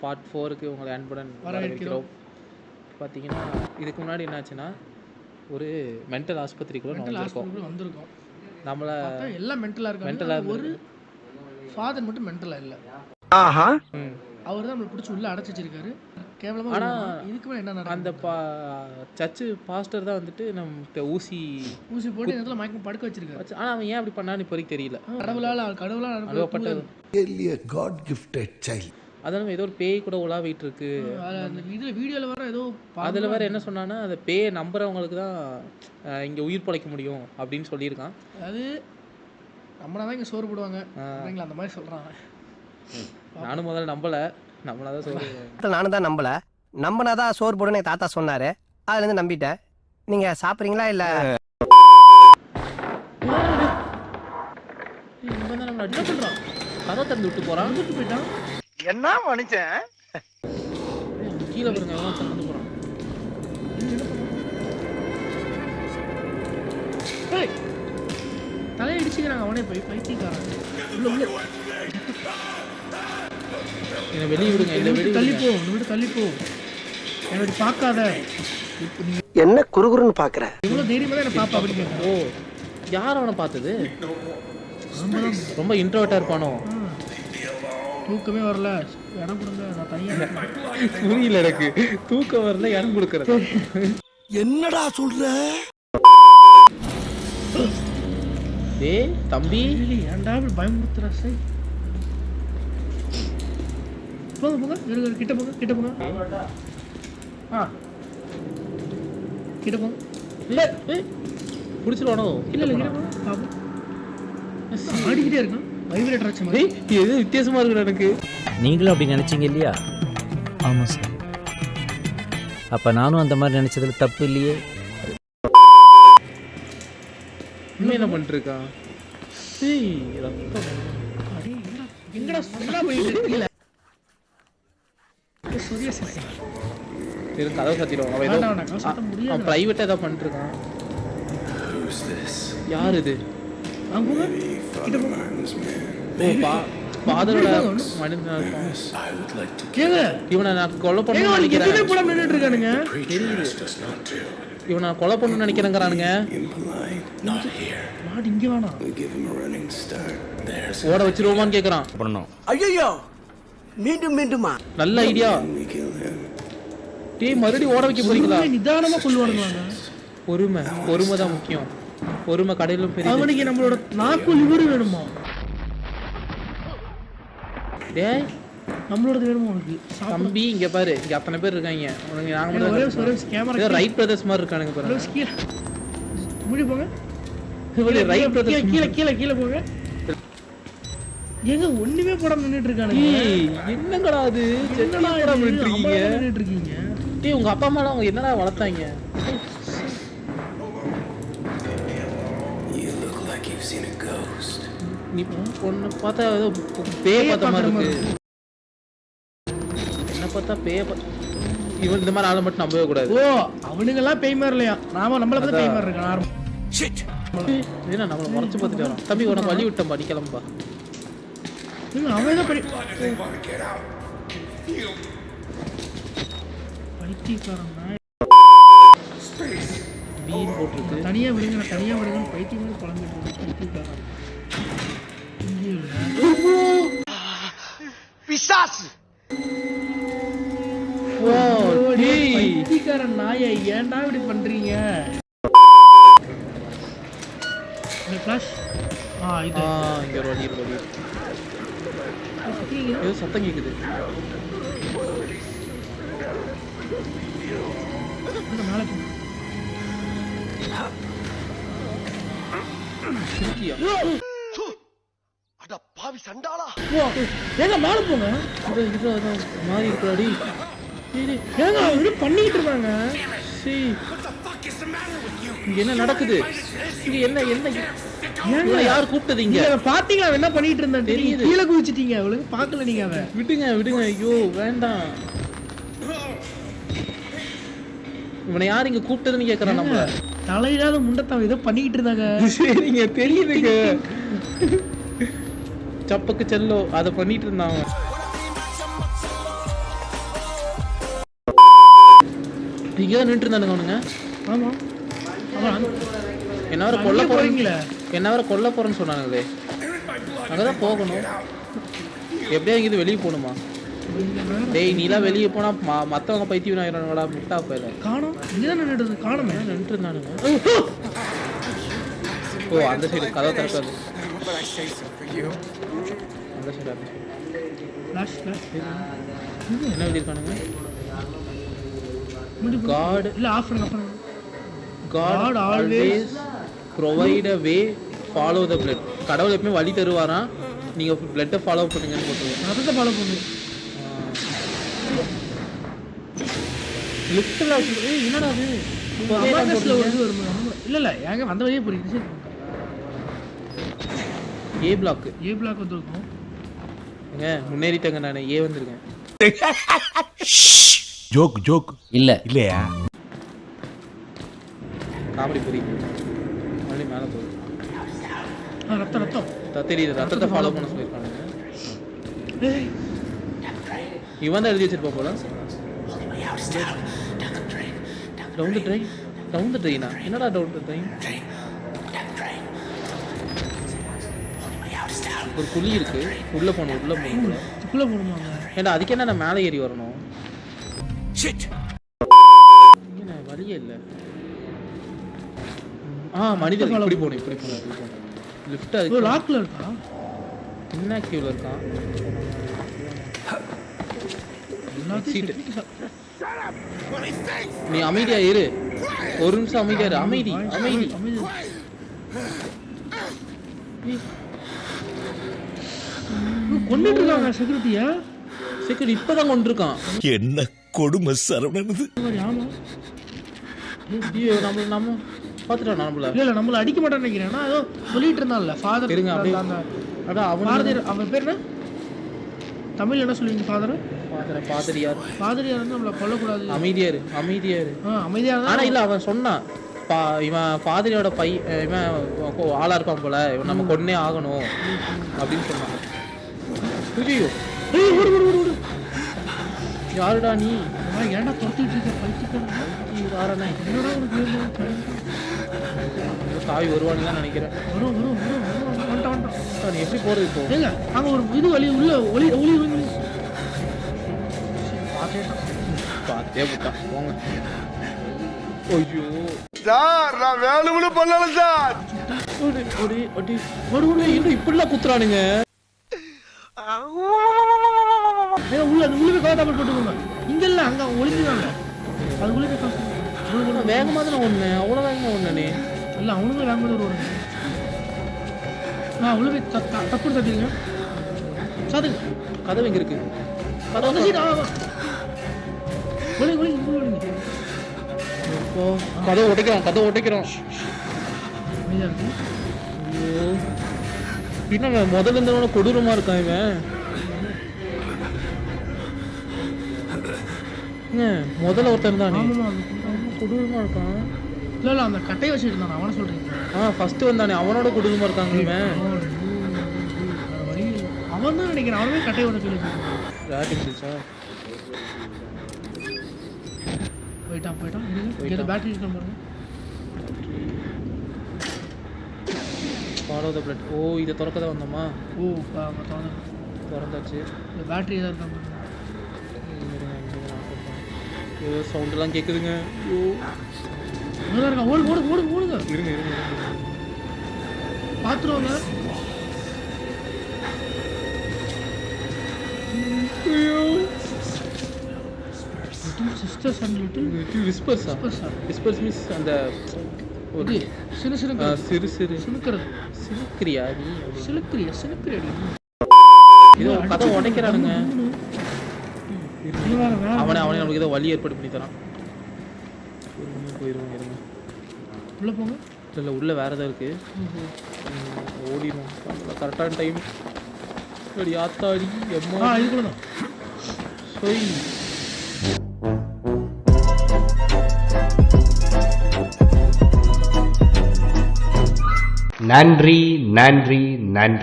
Part ஃபோருக்கு உங்களை அன்புடன் வரவேற்கிறோம். பார்த்தீங்கன்னா இதுக்கு முன்னாடி என்னாச்சுன்னா ஒரு மென்டல் ஆஸ்பத்திரிக்குள்ள ஹாஸ்பிட்டல் வந்திருக்கோம். நம்மளை எல்லாம் மென்டலாக இருக்காங்க. மென்டலாக ஒரு ஃபாதர் மட்டும் மென்டலாக இல்லை. ம். அவர் தான் நம்மளை பிடிச்சி உள்ள அடைச்சி வச்சிருக்காரு. கேவலமாக ஆனா, இதுக்கு மேலே என்ன அந்த பா சர்ச்சு பாஸ்டர் தான் வந்துட்டு நம்ம ஊசி ஊசி போட்டு இந்த இடத்துல மயக்கம் படுக்க வச்சிருக்காரு. வச்சு ஆனால் அவன் ஏன் அப்படி பண்ணான்னு இப்போ வரைக்கும் தெரியல. கடவுளால் கடவுளால் அனுபவப்பட்ட really a God அதனால ஏதோ ஒரு பேய் கூட உலாவிட்டு இருக்கு அந்த இதில் வீடியோவில் வர ஏதோ அதில் வேற என்ன சொன்னான்னா அந்த பேயை நம்புறவங்களுக்கு தான் இங்க உயிர் பிழைக்க முடியும் அப்படின்னு சொல்லியிருக்கான். அது நம்மளா தான் இங்கே சோறு போடுவாங்க. அந்த மாதிரி சொல்கிறாங்க நானும் முதல்ல நம்பல. நம்மளாதான் இடத்துல நானும் தான் நம்பல. நம்பினாதான் சோறு போடுன்னு என் தாத்தா சொன்னாரு. அதுல இருந்து நம்பிட்டேன். நீங்க சாப்பிடுறீங்களா இல்ல? இவன் தான் நம்மளை பண்ணுறான் கதை திறந்து விட்டு போறான். வந்துட்டு போயிட்டான். என்ன மனுஷன்? கீழே பாருங்க போறான் ஏய் தலையை அவனே போய் பைத்தியக்காரன். உள்ள உள்ள. என்னை வெளியே விடுங்க என்னை வெளியே தள்ளி. போ என்னை விட்டு தள்ளி போ. என்னை விட்டு பார்க்காத. என்ன குறுகுறுன்னு பாக்குற இவ்வளோ தைரியமாக தான் என்ன பாப்பா அப்படி ஓ யார் அவனை பார்த்தது? ரொம்ப இன்ட்ரோவர்ட்டாக இருப்பானோ? தூக்கமே வரல. இடம் கொடுங்க நான் தனியாக புரியல எனக்கு. தூக்கம் வரல இடம் கொடுக்கறது? என்னடா சொல்ற? டேய் தம்பி. ஏன்டா இப்படி பயமுறுத்துற? சை. போங்க போங்க. இருங்க கிட்ட போங்க கிட்ட போங்க. ஆ. கிட்ட போங்க. இல்ல ஏய் பிடிச்சிருவானோ இல்ல இல்ல கிட்ட போங்க. பாப்போம். ஆடிக்கிட்டே இருக்கான் வைப்ரேட்டர் ஆச்சு மாதிரி டேய் எது வித்தியாசமா இருக்குடா எனக்கு? நீங்களும் அப்படி நினைச்சீங்க இல்லையா? ஆமாம் சார் அப்போ நானும் அந்த மாதிரி நினைச்சதுல தப்பு இல்லையே? இன்னும் என்ன பண்ணிட்டு இருக்கான் டேய் ரத்தம். அடே என்னடா போயிட்டு இருக்கீல சூரிய இரு கதவை அவன் ஏதோ. அவன் ப்ரைவேட்டாக ஏதோ இருக்கான் யார் இது? இவனை நான் கொலை ஏங்க பண்ணணும்னு அவனுக்கு எதுவுமே நினைக்கிறேன் போடாம நின்னுட்டு இருக்கானுங்க. இவனை கொலை பண்ணணும்னு நினைக்கிறேங்கிறானுங்க. மாடு இங்க வேணாம் ஓட வச்சிருவோமான்னு கேட்குறான் பண்ணணும்? ஐயோ மீண்டும் மீண்டுமா? நல்ல ஐடியா டேய் மறுபடியும் ஓட வைக்க போறீங்களா? நிதானமா கொள்ளுவானுங்க பொறுமை. பொறுமை தான் முக்கியம். பொறுமை கடையிலும் பெரிய அவனுக்கு நம்மளோட நாக்கு லிவர் வேணுமா? டேய். நம்மளோடது வேணுமா உனக்கு? தம்பி இங்க பாரு. இங்க அத்தனை பேர் இருக்காங்க. உனக்கு நாங்க மட்டும் கேமரா ரைட் பிரதர்ஸ் மாதிரி இருக்கானுங்க கீழே. முடி போங்க. இவரு ரைட் பிரதர்ஸ் கீழே கீழே கீழே போங்க. ஏங்க ஒண்ணுமே போடாம நின்னுட்டு இருக்கானுங்க? என்னங்கடா அது? என்னடா போடாம அம்மா நின்னுட்டு இருக்கீங்க. டேய் உங்க அப்பா அம்மாலாம் அவங்க என்னடா வளர்த்தாங்க? நீ பொண்ணு பார்த்தா ஏதோ பேய பார்த்த மாதிரி இருக்கு. என்ன பார்த்தா பேய பார்த்த இவன் இந்த மாதிரி ஆளை மட்டும் நம்பவே கூடாது. ஓ அவனுங்க எல்லாம் பேய் மாதிரி இல்லையா? நாம நம்மள பத்தி பேய் மாதிரி இருக்கான் நார்மல் ஏன்னா நம்மளை முறைச்சு பார்த்துட்டு வரோம் தம்பி உனக்கு வழி விட்டம்பா நீ கிளம்பா அவன் என்ன பண்ணி பைத்தியக்காரன். வீண் போட்டிருக்கு. தனியா விடுங்க நான் தனியா விடுங்க பைத்தியம் குழம்பிட்டு இருக்கேன். பைத்தியக்காரன். டேய் பைத்தியக்காரன் நாயை ஏன்டா இப்படி பண்றீங்க? இந்த ஃபிளாஷ் ஆ இது. ஆ இங்க ஒரு வழி வழி. ஏதோ சத்தம் கேக்குது. இந்த மேல போங்க. சிரிக்கியா? அட பாவி சண்டாளா? ஓ, ஏங்க மேல போங்க. மாறி டேய் ஏங்க பண்ணிக்கிட்டு இருக்காங்க. சீ. இங்க என்ன நடக்குது? இங்க என்ன என்ன ஏங்க? யார் கூப்பிட்டது இங்க? நீங்க அதை பாத்தீங்க அவன் என்ன பண்ணிட்டு இருந்தான்? தெரியுது. கீழே குதிச்சிட்டீங்க அவளுக்கு பார்க்கல நீங்க அவன். விடுங்க விடுங்க. ஐயோ வேண்டாம். இவனை யார் இங்க கூப்பிட்டதுன்னு கேக்குறான் நம்மள? தலையிடாத முண்டத்தான் ஏதோ பண்ணிக்கிட்டு இருந்தாங்க. சரிங்க தெரியுதுங்க. சப்பக்கு செல்லோ அதை பண்ணிட்டு இருந்தாங்க இங்கே நின்று இருந்தானுங்க அவனுங்க ஆமாம் என்ன வர கொல்ல போறீங்களே? என்ன வர கொல்ல போறேன்னு சொன்னாங்களே அங்கே தான் போகணும். எப்படியா இங்கிருந்து வெளியே போகணுமா? டேய் நீலாம் வெளியே போனால் மத்தவங்க பைத்தியம் ஆயிரணுங்களா முட்டா போயில. காணும். இங்கதான் நின்றுது காணும். நின்றுட்டு இருந்தானுங்க ஓ அந்த சைடு கதை திறக்காது. அந்த சைடு அந்த சைடு ஃப்ளாஷ் ஃப்ளாஷ் என்ன எழுதியிருக்கானுங்க காட் இல்லை ஆஃப் பண்ணுங்க பண்ணுங்க God God always always provide a way follow the blood கடவுள் எப்பவுமே வழி தருவாராம். நீங்க பிளட்டை ஃபாலோ பண்ணுங்கன்னு போட்டுருவோம். ரத்தத்தை ஃபாலோ பண்ணு லிஃப்ட்டில் ஏய் என்னடா அது இல்லை இல்லை ஏங்க வந்த வழியே புரியுது சரி. ஏ பிளாக் ஏ பிளாக் வந்துருக்கும். ஏங்க முன்னேறிட்டேங்க நான். ஏ வந்திருக்கேன். ஜோக் ஜோக் இல்ல. இல்லையா? காமெடி புரியுது மறுபடியும் மேலே போகுது ரத்தம் ரத்தம். தெரியுது. ரத்தத்தை ஃபாலோ பண்ண சொல்லியிருக்கானுங்க. இவன் தான் எழுதி வச்சிருப்பா போல. டவுன் ட்ரெயின் டவுன் ட்ரெயினா என்னடா டவுன் ட்ரெயின் ஒரு குழி இருக்கு. உள்ள போகணும் உள்ள போகணும் இதுக்குள்ளே போகணுமாங்க ஏன்டா அதுக்கு என்ன நான் மேலே ஏறி வரணும்? என்ன வழியே இல்லை. ஆ மனிதன் இப்படி போகணும் இப்படி போகணும் இப்படி போகணும். லிஃப்ட் ஓ அதுக்கு லாக்கில் இருக்கா? இருக்கான்? Exit. செட்டிங் ச- நீ அமைதியா இரு. ஒரு நிமிஷம் அமைதியா இரு. அமைதி அமைதி அமைதி. கொண்டுட்டு இருக்காங்க செக்யூரிட்டியா. செக்யூரிட்டி இப்பதான் கொண்டிருக்கான் என்ன கொடுமை சரவணனது ஆமா ஐயோ நம்ம நம்ம பார்த்துட்டான் நம்மள? இல்ல இல்ல நம்மள அடிக்க மாட்டான்னு நினைக்கிறேன். ஆனா ஏதோ சொல்லிட்டு இருந்தான்ல ஃபாதர் இருங்க அப்படியே அதான் அவன். அவன் பேர் என்ன? தமிழ்ல என்ன சொல்லுவீங்க ஃபாதர் பாத்துறேன் பாத்திரியார் பாதிரியார் வந்து நம்மள கொல்லக்கூடாது. அமைதியா இரு அமைதியா இரு. ஆ அமைதியா ஆனா இருந்தா இல்ல அவன் சொன்னான். பா இவன் பாதிரியோட பை இவன் கொ- ஆளா இருப்பான் போல. இவன் நம்ம கொன்னே ஆகணும் அப்படின்னு சொன்னான். ஐயோ ஏய் ஓடு ஓடு ஓடு ஓடு யாருடா நீ அவன் ஏன்டா துரத்திட்டு இருக்க பைத்தியக்காரன் யாரண்ணே என்னடா உனக்கு வேணும் சாவி வருவான்னு தான் நினைக்கிறேன் வரும் வரும் வரும் வந்துட்டான் வந்துட்டான் நீ எப்படி போறது இப்போ ஏங்க அங்க ஒரு இது வழி உள்ள ஒளி ஒளி ஒளி பார்த்தே விட்டான் போங்க ஐயோ சார் நான் வேணும்னு பண்ணல சார் இப்படிலாம் குத்துறானுங்க ஏங்க உள்ள அந்த உள்ள போய் கவர் டாபிள் போட்டுக்கோங்க. இங்க இல்ல அங்க ஒளிஞ்சுதாங்க. அது உள்ள போய் காசு நான் வேகமாக தானே ஒன்று அவ்வளோ வேகமாக ஒன்று இல்ல அவனுங்க வேண்டாம் வருவாங்க ஆ உள்ள போய் தப்பு தட்டிடுங்க சாதுங்க கதவு எங்க இருக்கு? அந்த கதவு சீட் ஆ ஒளி ஒளி இங்க ஒளிங்க. இப்போ கதவு உடைக்கிறோம் கதவு உடைக்கிறோம் முதல்ல இருந்தவன கொடூரமா இருக்கான் இவன். முதல்ல ஒருத்தன் இருந்தானே? ஆமாமா அது அவன் கொடூரமா இருக்கான் இல்ல இல்ல அந்த கட்டையை வச்சுட்டு இருந்தான் அவனை சொல்றீங்க ஆ ஃபர்ஸ்ட் வந்தானே. அவனோட கொடூரமா இருக்காங்க இவன். அவன் தான் நினைக்கிறேன். அவனுமே கட்டையோட கையில் வச்சிருக்கான். ரேட் இருந்துச்சா போயிட்டான். பேட்டரி இருக்க பாருங்க. ஃபாலோ த பிளட் ஓ இதை திறக்க தான் வந்தோமா? ஓ. திறந்தாச்சு. இந்த பேட்டரி ஏதாவது இருக்கா சவுண்டெல்லாம் கேட்குதுங்க ஐயோ. அங்கதான் இருக்கான் ஓடு ஓடு ஓடு ஓடுங்க. இருங்க இருங்க. பாத்துருவாங்க சிஸ்டர்ஸ் அண்ட் லிட்டில் விஸ்பர்ஸா விஸ்பர்ஸ் மீன்ஸ் அந்த ஒரு சிறு சிறு சிறு சிறு. சிலுக்கிறது சிலுக்கிறியா நீ? இது கதை உடைக்கிறானுங்க. அவனை அவனை நமக்கு ஏதோ வழி ஏற்பாடு பண்ணி தரான். போயிருவோம் இருங்க உள்ள போங்க. இல்லை இல்லை உள்ள வேற ஏதாவது இருக்கு. ம், ஓடிடும் கரெக்டான டைம் அடி ஆத்தாடி எம்மா. இதுக்குள்ள தான். சொய் நன்றி நன்றி நன்றி.